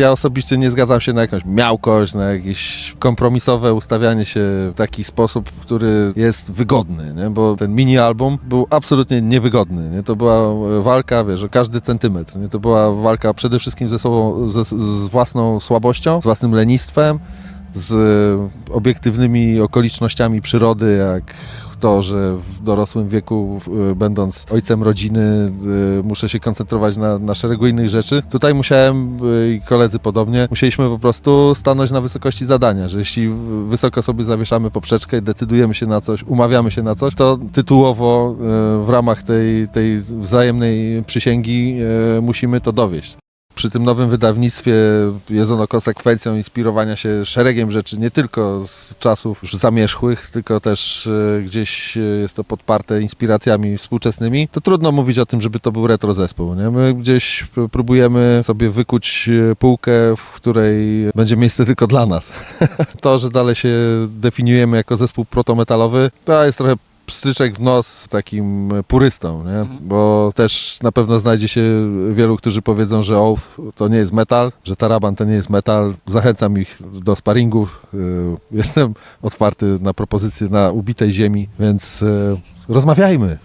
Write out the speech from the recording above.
Ja osobiście nie zgadzam się na jakąś miałkość, na jakieś kompromisowe ustawianie się w taki sposób, który jest wygodny, nie? bo ten mini album był absolutnie niewygodny. Nie? To była walka, wiesz, o każdy centymetr. Nie? To była walka przede wszystkim ze sobą, ze, z własną słabością, z własnym lenistwem, z obiektywnymi okolicznościami przyrody, jak to, że w dorosłym wieku, y, będąc ojcem rodziny, y, muszę się koncentrować na, na szeregu innych rzeczy. Tutaj musiałem y, i koledzy podobnie, musieliśmy po prostu stanąć na wysokości zadania, że jeśli wysoko sobie zawieszamy poprzeczkę decydujemy się na coś, umawiamy się na coś, to tytułowo w ramach tej, tej wzajemnej przysięgi musimy to dowieść. Przy tym nowym wydawnictwie jest ono konsekwencją inspirowania się szeregiem rzeczy, nie tylko z czasów już zamierzchłych, tylko też e, gdzieś e, jest to podparte inspiracjami współczesnymi. To trudno mówić o tym, żeby to był retro zespół. Nie? My gdzieś próbujemy sobie wykuć e, półkę, w której będzie miejsce tylko dla nas. to, że dalej się definiujemy jako zespół protometalowy, to jest trochę pstryczek w nos takim purystom, nie? bo też na pewno znajdzie się wielu, którzy powiedzą, że Oath to nie jest metal, że Taraban to nie jest metal. Zachęcam ich do sparingów. Y, Jestem otwarty na propozycje na ubitej ziemi, więc y, rozmawiajmy.